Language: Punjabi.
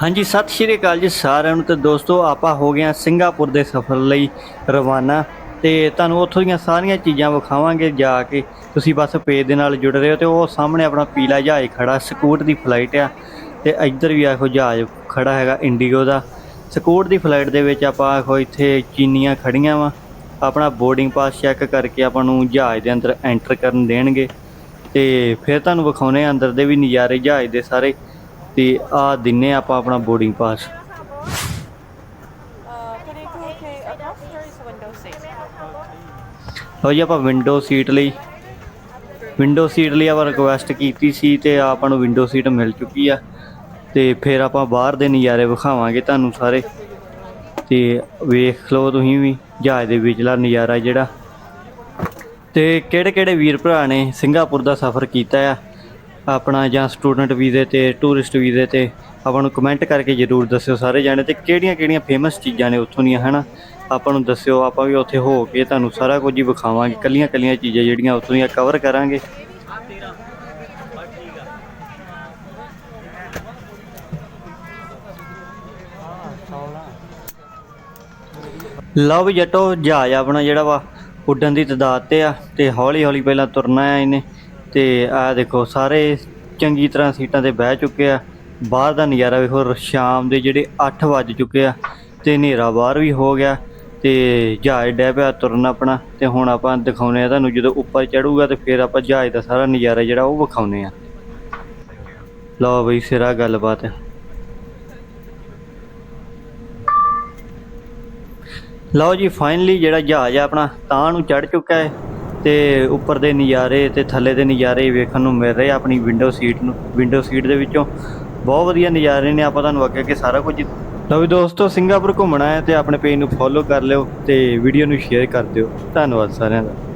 ਹਾਂਜੀ, ਸਤਿ ਸ਼੍ਰੀ ਅਕਾਲ ਜੀ ਸਾਰਿਆਂ ਨੂੰ ਤੇ ਦੋਸਤੋ, ਆਪਾਂ ਹੋ ਗਏ ਹਾਂ ਸਿੰਗਾਪੁਰ ਦੇ ਸਫ਼ਰ ਲਈ ਰਵਾਨਾ ਤੇ ਤੁਹਾਨੂੰ ਉੱਥੋਂ ਦੀਆਂ ਸਾਰੀਆਂ ਚੀਜ਼ਾਂ ਵਿਖਾਵਾਂਗੇ ਜਾ ਕੇ। ਤੁਸੀਂ ਬਸ ਪੇਜ ਦੇ ਨਾਲ ਜੁੜ ਰਹੇ ਹੋ ਤੇ ਉਹ ਸਾਹਮਣੇ ਆਪਣਾ ਪੀਲਾ ਜਹਾਜ਼ ਖੜਾ, ਸਕੂਟ ਦੀ ਫਲਾਈਟ ਆ ਤੇ ਇੱਧਰ ਵੀ ਆਖੋ ਜਹਾਜ਼ ਖੜਾ ਹੈਗਾ ਇੰਡੀਗੋ ਦਾ। ਸਕੂਟ ਦੀ ਫਲਾਈਟ ਦੇ ਵਿੱਚ ਆਪਾਂ ਆਖੋ ਇੱਥੇ ਚੀਨੀਆਂ ਖੜੀਆਂ ਵਾ, ਆਪਣਾ ਬੋਰਡਿੰਗ ਪਾਸ ਚੈੱਕ ਕਰਕੇ ਆਪਾਂ ਨੂੰ ਜਹਾਜ਼ ਦੇ ਅੰਦਰ ਐਂਟਰ ਕਰਨ ਦੇਣਗੇ ਤੇ ਫਿਰ ਤੁਹਾਨੂੰ ਵਿਖਾਉਣੇ ਆ ਅੰਦਰ ਦੇ ਵੀ ਨਜ਼ਾਰੇ ਜਹਾਜ਼ ਦੇ ਸਾਰੇ। ਤੇ ਆ ਦਿੰਨੇ ਆਪਾਂ ਆਪਣਾ ਬੋਰਡਿੰਗ ਪਾਸ. ਲਓ ਜੀ ਆਪਾਂ ਵਿੰਡੋ ਸੀਟ ਲਈ। ਵਿੰਡੋ ਸੀਟ ਲਈ ਆਪਾਂ ਰਿਕੁਐਸਟ ਕੀਤੀ ਸੀ ਤੇ ਆਪਾਂ ਨੂੰ ਵਿੰਡੋ ਸੀਟ ਮਿਲ ਚੁੱਕੀ ਆ। ਤੇ ਫਿਰ ਆਪਾਂ ਬਾਹਰ ਦੇ ਨਜ਼ਾਰੇ ਵਿਖਾਵਾਂਗੇ ਤੁਹਾਨੂੰ ਸਾਰੇ। ਤੇ ਵੇਖ ਲਓ ਤੁਸੀਂ ਵੀ ਜਹਾਜ਼ ਦੇ ਵਿਚਲਾ ਨਜ਼ਾਰਾ ਜਿਹੜਾ। ਤੇ ਕਿਹੜੇ ਕਿਹੜੇ ਵੀਰ ਭਰਾ ਨੇ ਸਿੰਗਾਪੁਰ ਦਾ ਸਫ਼ਰ ਕੀਤਾ ਆ? ਆਪਣਾ ਜਾਂ ਸਟੂਡੈਂਟ ਵੀਜ਼ੇ ਤੇ, ਟੂਰਿਸਟ ਵੀਜ਼ੇ ਤੇ, ਆਪਾਂ ਨੂੰ ਕਮੈਂਟ ਕਰਕੇ ਜਰੂਰ ਦੱਸਿਓ ਸਾਰੇ ਜਾਣੇ ਤੇ ਕਿਹੜੀਆਂ ਕਿਹੜੀਆਂ ਫੇਮਸ ਚੀਜ਼ਾਂ ਨੇ ਉੱਥੋਂ ਦੀਆਂ, ਹਨਾ? ਆਪਾਂ ਨੂੰ ਦੱਸਿਓ, ਆਪਾਂ ਵੀ ਉੱਥੇ ਹੋ ਕੇ ਤੁਹਾਨੂੰ ਸਾਰਾ ਕੁਝ ਹੀ ਵਿਖਾਵਾਂਗੇ, ਕੱਲੀਆਂ ਕੱਲੀਆਂ ਚੀਜ਼ਾਂ ਜਿਹੜੀਆਂ ਉੱਥੋਂ ਦੀਆਂ ਕਵਰ ਕਰਾਂਗੇ। ਲਓ ਵੀ ਜੱਟੋ, ਜਹਾਜ਼ ਆਪਣਾ ਜਿਹੜਾ ਵਾ ਉੱਡਣ ਦੀ ਤਦਾਦ ਤੇ ਆ ਤੇ ਹੌਲੀ ਹੌਲੀ ਪਹਿਲਾਂ ਤੁਰਨਾ ਆ ਇਹਨੇ। ਤੇ ਆਹ ਦੇਖੋ, ਸਾਰੇ ਚੰਗੀ ਤਰ੍ਹਾਂ ਸੀਟਾਂ ਤੇ ਬਹਿ ਚੁੱਕੇ ਆ। ਬਾਹਰ ਦਾ ਨਜ਼ਾਰਾ ਵੇਖੋ, ਸ਼ਾਮ ਦੇ ਜਿਹੜੇ 8 ਵੱਜ ਚੁੱਕੇ ਆ ਤੇ ਹਨੇਰਾ ਬਾਹਰ ਵੀ ਹੋ ਗਿਆ ਤੇ ਜਹਾਜ਼ ਡੈ ਪਿਆ ਤੁਰਨ ਆਪਣਾ ਤੇ ਹੁਣ ਆਪਾਂ ਦਿਖਾਉਨੇ ਆ ਤੁਹਾਨੂੰ ਜਦੋਂ ਉੱਪਰ ਚੜੂਗਾ ਤੇ ਫਿਰ ਆਪਾਂ ਜਹਾਜ਼ ਦਾ ਸਾਰਾ ਨਜ਼ਾਰਾ ਜਿਹੜਾ ਉਹ ਵਿਖਾਉਨੇ ਆ। ਲਓ ਬਈ, ਸਿਰਾ ਗੱਲਬਾਤ। ਲਓ ਜੀ ਫਾਈਨਲੀ ਜਿਹੜਾ ਜਹਾਜ਼ ਆ ਆਪਣਾ, ਤਾਂ ਨੂੰ ਚੜ ਚੁੱਕਾ ਹੈ। ਤੇ ਉੱਪਰ ਦੇ ਨਜ਼ਾਰੇ ਤੇ ਥੱਲੇ ਦੇ ਨਜ਼ਾਰੇ ਵੇਖਣ ਨੂੰ ਮਿਲ ਰਹੇ ਆ ਆਪਣੀ ਵਿੰਡੋ ਸੀਟ ਨੂੰ। ਵਿੰਡੋ ਸੀਟ ਦੇ ਵਿੱਚੋਂ ਬਹੁਤ ਵਧੀਆ ਨਜ਼ਾਰੇ ਨੇ। ਆਪਾਂ ਤੁਹਾਨੂੰ ਅੱਗੇ ਅੱਗੇ ਸਾਰਾ ਕੁਝ ਲਓ ਵੀ ਦੋਸਤੋ, ਸਿੰਗਾਪੁਰ ਘੁੰਮਣਾ ਹੈ ਤੇ ਆਪਣੇ ਪੇਜ ਨੂੰ ਫੋਲੋ ਕਰ ਲਿਓ ਤੇ ਵੀਡੀਓ ਨੂੰ ਸ਼ੇਅਰ ਕਰ ਦਿਓ। ਧੰਨਵਾਦ ਸਾਰਿਆਂ ਦਾ।